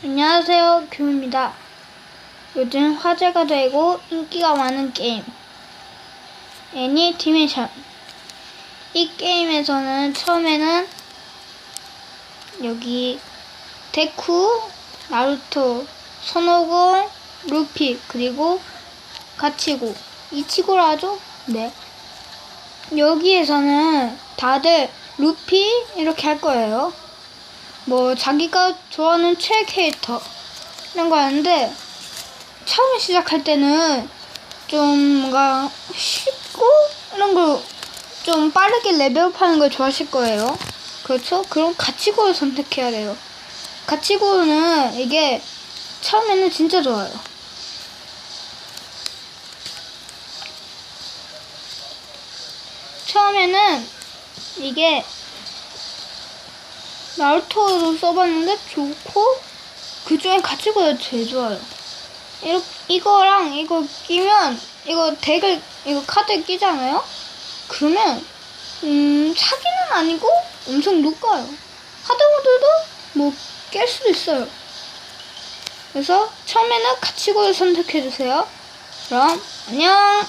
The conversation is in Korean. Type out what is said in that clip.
안녕하세요, 규입니다. 요즘 화제가 되고 인기가 많은 게임 애니티메이션. 이 게임에서는 처음에는 여기 데쿠, 나루토, 손오공, 루피 그리고 가치고 이치고라 하죠? 네. 여기에서는 다들 루피 이렇게 할 거예요. 뭐 자기가 좋아하는 최애 캐릭터 이런 거 하는데 처음에 시작할 때는 좀 뭔가 쉽고 이런 거좀 빠르게 레벨업하는 걸 좋아하실 거예요. 그렇죠? 그럼 가치고를 선택해야 돼요. 가치고는 이게 처음에는 진짜 좋아요. 처음에는 이게 나루토도 써봤는데 좋고 그 중에 가치고가 제일 좋아요. 이렇게 이거랑 이거 끼면 이거 덱을 이거 카드 끼잖아요. 그러면 음 사기는 아니고 엄청 높아요. 하드모드도 뭐 깰 수도 있어요. 그래서 처음에는 가치고를 선택해 주세요. 그럼 안녕.